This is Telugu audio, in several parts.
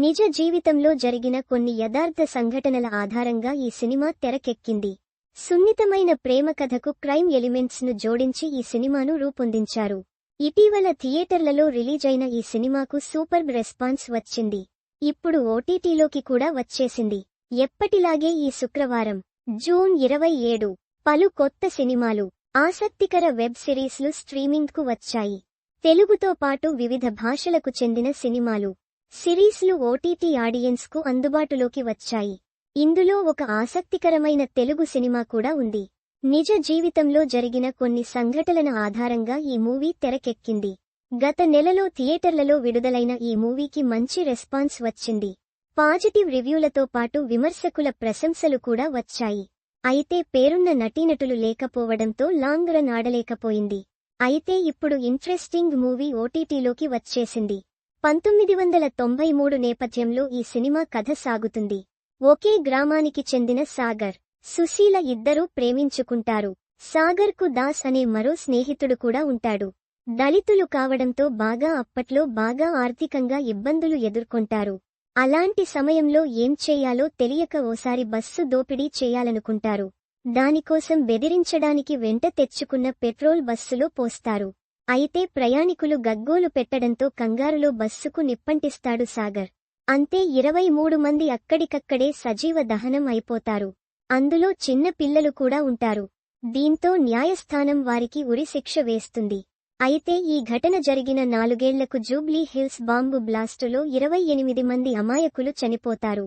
నిజ జీవితంలో జరిగిన కొన్ని యథార్థ సంఘటనల ఆధారంగా ఈ సినిమా తెరకెక్కింది. సున్నితమైన ప్రేమ కథకు క్రైమ్ ఎలిమెంట్స్ను జోడించి ఈ సినిమాను రూపొందించారు. ఇటీవల థియేటర్లలో రిలీజైన ఈ సినిమాకు సూపర్బ్ రెస్పాన్స్ వచ్చింది. ఇప్పుడు ఓటీటీలోకి కూడా వచ్చేసింది. ఎప్పటిలాగే ఈ శుక్రవారం జూన్ ఇరవై ఏడు పలు కొత్త సినిమాలు ఆసక్తికర వెబ్ సిరీస్లు స్ట్రీమింగ్కు వచ్చాయి. తెలుగుతో పాటు వివిధ భాషలకు చెందిన సినిమాలు సిరీస్లు ఓటీటీ ఆడియన్స్కు అందుబాటులోకి వచ్చాయి. ఇందులో ఒక ఆసక్తికరమైన తెలుగు సినిమా కూడా ఉంది. నిజ జీవితంలో జరిగిన కొన్ని సంఘటనల ఆధారంగా ఈ మూవీ తెరకెక్కింది. గత నెలలో థియేటర్లలో విడుదలైన ఈ మూవీకి మంచి రెస్పాన్స్ వచ్చింది. పాజిటివ్ రివ్యూలతో పాటు విమర్శకుల ప్రశంసలు కూడా వచ్చాయి. అయితే పేరున్న నటీనటులు లేకపోవడంతో లాంగ్ రన్ ఆడలేకపోయింది. అయితే ఇప్పుడు ఇంట్రెస్టింగ్ మూవీ ఓటీటీలోకి వచ్చేసింది. పంతొమ్మిది వందల తొంభై మూడు నేపథ్యంలో ఈ సినిమా కథ సాగుతుంది. ఒకే గ్రామానికి చెందిన సాగర్ సుశీల ఇద్దరూ ప్రేమించుకుంటారు. సాగర్కు దాస్ అనే మరో స్నేహితుడు కూడా ఉంటాడు. దళితులు కావడంతో బాగా అప్పట్లో బాగా ఆర్థికంగా ఇబ్బందులు ఎదుర్కొంటారు. అలాంటి సమయంలో ఏం చేయాలో తెలియక ఓసారి బస్సు దోపిడీ చేయాలనుకుంటారు. దానికోసం బెదిరించడానికి వెంట తెచ్చుకున్న పెట్రోల్ బస్సులో పోస్తారు. అయితే ప్రయాణికులు గగ్గోలు పెట్టడంతో కంగారులో బస్సుకు నిప్పంటిస్తాడు సాగర్. అంతే ఇరవై మూడు మంది అక్కడికక్కడే సజీవ దహనం అయిపోతారు. అందులో చిన్న పిల్లలు కూడా ఉంటారు. దీంతో న్యాయస్థానం వారికి ఉరిశిక్ష వేస్తుంది. అయితే ఈ ఘటన జరిగిన నాలుగేళ్ళకు జూబ్లీ హిల్స్ బాంబు బ్లాస్టులో ఇరవై ఎనిమిది మంది అమాయకులు చనిపోతారు.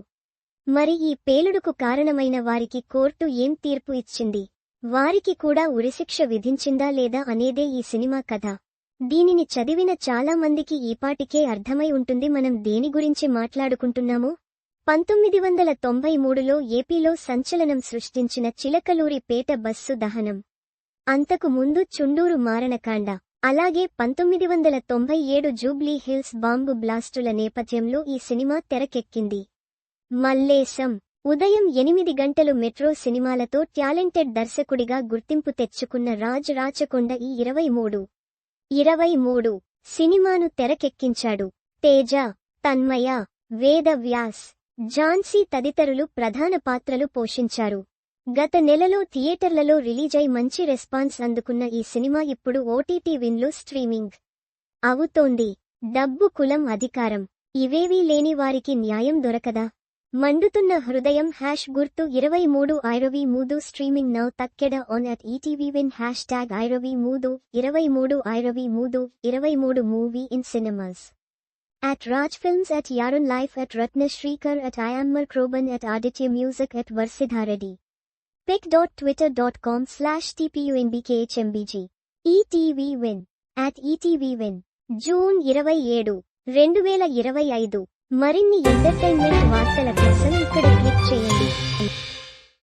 మరి ఈ పేలుడుకు కారణమైన వారికి కోర్టు ఏం తీర్పు ఇచ్చింది? వారికి కూడా ఉరిశిక్ష విధించిందా లేదా అనేదే ఈ సినిమా కథ. దీనిని చదివిన చాలా మందికి ఈపాటికే అర్థమై ఉంటుంది మనం దేని గురించి మాట్లాడుకుంటున్నాము. పంతొమ్మిది వందల తొంభై మూడులో ఏపీలో సంచలనం సృష్టించిన చిలకలూరి పేట బస్సు దహనం. అంతకు ముందు చుండూరు మారణకాండ. అలాగే పంతొమ్మిది వందల తొంభై ఏడు జూబ్లీ హిల్స్ బాంబు బ్లాస్టుల నేపథ్యంలో ఈ సినిమా తెరకెక్కింది. మల్లేశం. ఉదయం ఎనిమిది గంటలు మెట్రో సినిమాలతో టాలెంటెడ్ దర్శకుడిగా గుర్తింపు తెచ్చుకున్న రాజ్ రాచకొండ ఈ ఇరవై మూడు. ఇరవై మూడు. సినిమాను తెరకెక్కించాడు. తేజ తన్మయ వేద వ్యాస్ ఝాన్సీ తదితరులు ప్రధాన పాత్రలు పోషించారు. గత నెలలో థియేటర్లలో రిలీజై మంచి రెస్పాన్స్ అందుకున్న ఈ సినిమా ఇప్పుడు ఓటీటీ విన్లో స్ట్రీమింగ్ అవుతోంది. డబ్బు కులం అధికారం. ఇవేవీ లేని వారికి న్యాయం దొరకదా? మండుతున్న హృదయం హ్యాష్ గుర్తు ఇరవై మూడు ఐరవి మూడు streaming now తక్కెడ on at ETV Win hashtag ఐరవి మూడు ఇరవై మూడు ఐరవి మూడు ఇరవై మూడు movie in cinemas at Raj films at యారున్ life at Ratna Srikar at ఐయామ్మర్ క్రోబన్ at Aditya music at వర్సిధారెడ్డి pic dot Twitter dot com slash టీపీయుఎన్బీకేహెచ్ఎంబీజీ ETV Win at ETV Win June ఇరవై ఏడు రెండు వేల ఇరవై ఐదు మరిన్ని ఎంటర్టైన్మెంట్ వార్తల కోసం ఇక్కడ క్లిక్ చేయండి.